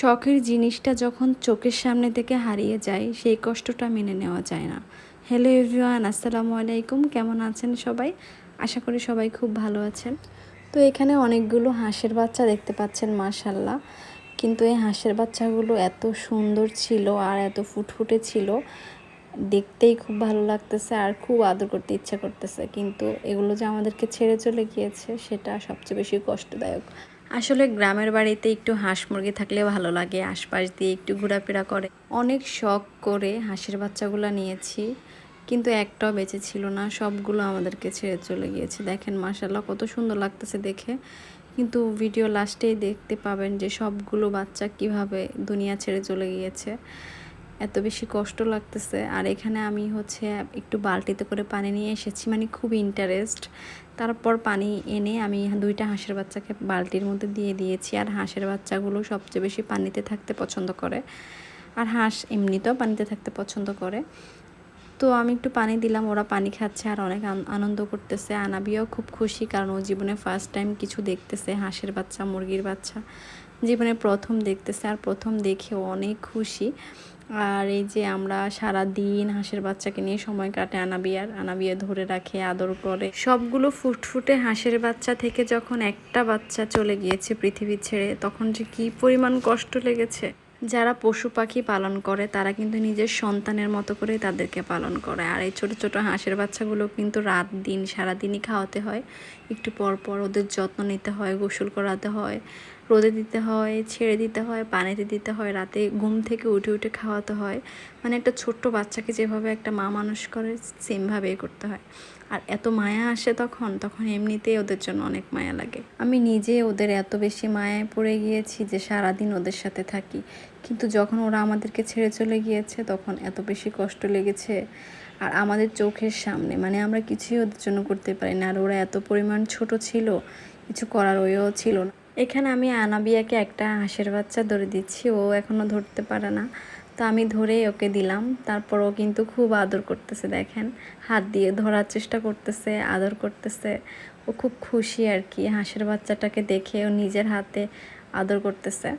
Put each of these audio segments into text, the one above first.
শখের জিনিসটা যখন চোখের সামনে থেকে হারিয়ে যায়, সেই কষ্টটা মেনে নেওয়া যায় না। হ্যালো এভরিওয়ান আসসালামু আলাইকুম। কেমন আছেন সবাই? আশা করি সবাই খুব ভালো আছেন। তো এখানে অনেকগুলো হাঁসের বাচ্চা দেখতে পাচ্ছেন মাশাল্লাহ কিন্তু এই হাঁসের বাচ্চাগুলো এত সুন্দর ছিল আর এত ফুটফুটে ছিল। দেখতেই খুব ভালো লাগতেছে আর খুব আদর করতে ইচ্ছা করতেছে। কিন্তু এগুলো যে আমাদেরকে ছেড়ে চলে গিয়েছে, সেটা সবচেয়ে বেশি কষ্টদায়ক। আসলে গ্রামের বাড়িতে একটু হাঁস মুরগি থাকলে ভালো লাগে। আশপাশ দিয়ে একটু ঘোরাফেরা করে। অনেক শখ করে হাঁসের বাচ্চাগুলো নিয়েছি, কিন্তু একটাও বেঁচে ছিল না। সবগুলো আমাদেরকে ছেড়ে চলে গিয়েছে। দেখেন মাসাল্লাহ কত সুন্দর লাগতেছে দেখে। কিন্তু ভিডিও লাস্টেই দেখতে পাবেন যে সবগুলো বাচ্চা কীভাবে দুনিয়া ছেড়ে চলে গিয়েছে। এত বেশি কষ্ট লাগতেছে। আর এখানে আমি হচ্ছে একটু বালতিতে করে পানি নিয়ে এসেছি। মানে খুব ইন্টারেস্ট তারপর পানি এনে আমি দুইটা হাঁসের বাচ্চাকে বালতির মধ্যে দিয়ে দিয়েছি। আর হাঁসের বাচ্চাগুলো সবচেয়ে বেশি পানিতে থাকতে পছন্দ করে। আর হাঁস এমনিতেও পানিতে থাকতে পছন্দ করে। তো আমি একটু পানি দিলাম, ওরা পানি খাচ্ছে আর অনেক আনন্দ করতেছে। আনাবিও খুব খুশি কারণ ও জীবনে ফার্স্ট টাইম কিছু দেখতেছে, হাঁসের বাচ্চা, মুরগির বাচ্চা। জীবনে প্রথম দেখতেছে আর প্রথম দেখে অনেক খুশি। আর এই যে আমরা সারা দিন হাঁসের বাচ্চাকে নিয়ে সময় কাটে আনাবিয়ার আনাবিয়া ধরে রাখে, আদর করে। সবগুলো ফুটফুটে হাঁসের বাচ্চা থেকে যখন একটা বাচ্চা চলে গিয়েছে পৃথিবী ছেড়ে, তখন যে কি পরিমাণ কষ্ট লেগেছে। যারা পশু পাখি পালন করে, তারা কিন্তু নিজের সন্তানের মতো করে তাদেরকে পালন করে। আর এই ছোট ছোট হাঁসের বাচ্চাগুলো কিন্তু রাত দিন সারা দিনই খাওয়াতে হয়। একটু পর পর ওদের যত্ন নিতে হয়, গোসল করাতে হয়। রোদে দিতে হয়, ছেড়ে দিতে হয়, পানিতে দিতে হয়, রাতে ঘুম থেকে উঠে উঠে খাওয়াতে হয়। মানে একটা ছোট্ট বাচ্চাকে যেভাবে একটা মা মানুষ করে, সেমভাবেই করতে হয়। আর এত মায়া আসে তখন তখন এমনিতেই ওদের জন্য অনেক মায়া লাগে। আমি নিজে ওদের এত বেশি মায়ায় পড়ে গিয়েছি যে সারাদিন ওদের সাথে থাকি। কিন্তু যখন ওরা আমাদেরকে ছেড়ে চলে গিয়েছে, তখন এত বেশি কষ্ট লেগেছে। আর আমাদের চোখের সামনে মানে আমরা কিছুই ওদের জন্য করতে পারি না। আর ওরা এত পরিমাণ ছোট ছিল, কিছু করার ওইও ছিল না। এখানে আমি আনাবিয়াকে একটা হাঁসের বাচ্চা ধরে দিচ্ছি, ও এখনও ধরতে পারে না। তো আমি ধরেই ওকে দিলাম, তারপর ও কিন্তু খুব আদর করতেছে, দেখেন। হাত দিয়ে ধরার চেষ্টা করতেছে, আদর করতেছে। ও খুব খুশি আর কি, হাঁসের বাচ্চাটাকে দেখে ও নিজের হাতে আদর করতেছে।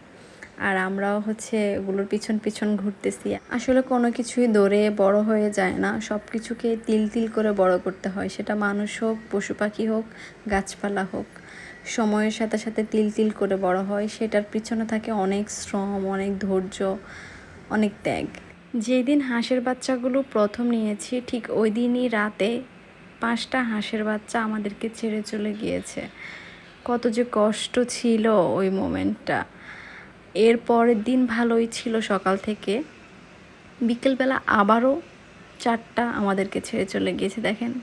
আর আমরাও হচ্ছে ওগুলোর পিছন পিছন ঘুরতেছি। আসলে কোনো কিছুই দৌড়ে বড় হয়ে যায় না সব কিছুকে তিল তিল করে বড় করতে হয়। সেটা মানুষ হোক, পশু পাখি হোক, গাছপালা হোক। সময়ের সাথে সাথে তিল তিল করে বড় হয়, সেটার পিছনে থাকে অনেক শ্রম, অনেক ধৈর্য, অনেক ত্যাগ। যেদিন হাঁসের বাচ্চাগুলো প্রথম নিয়েছি, ঠিক ওই দিনই রাতে পাঁচটা হাঁসের বাচ্চা আমাদেরকে ছেড়ে চলে গিয়েছে। কত যে কষ্ট ছিল ওই মোমেন্টটা। এর পরের দিন ভালোই ছিল সকাল থেকে। বিকেলবেলা আবারও চারটা আমাদেরকে ছেড়ে চলে গিয়েছে, দেখেন।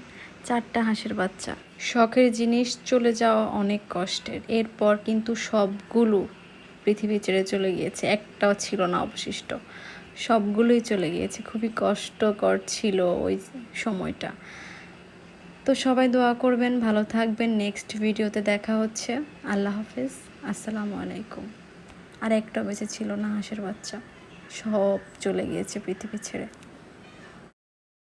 চারটা হাঁসের বাচ্চা। শখের জিনিস চলে যাওয়া অনেক কষ্টের। এরপর কিন্তু সবগুলো পৃথিবী ছেড়ে চলে গিয়েছে। একটাও ছিল না অবশিষ্ট। সবগুলোই চলে গিয়েছে। খুবই কষ্টকর ছিল ওই সময়টা। তো সবাই দোয়া করবেন, ভালো থাকবেন। নেক্সট ভিডিওতে দেখা হচ্ছে। আল্লাহ হাফিজ। আসসালামু আলাইকুম। আর একটা বেঁচে ছিল না হাঁসের বাচ্চা। সব চলে গিয়েছে পৃথিবী ছেড়ে।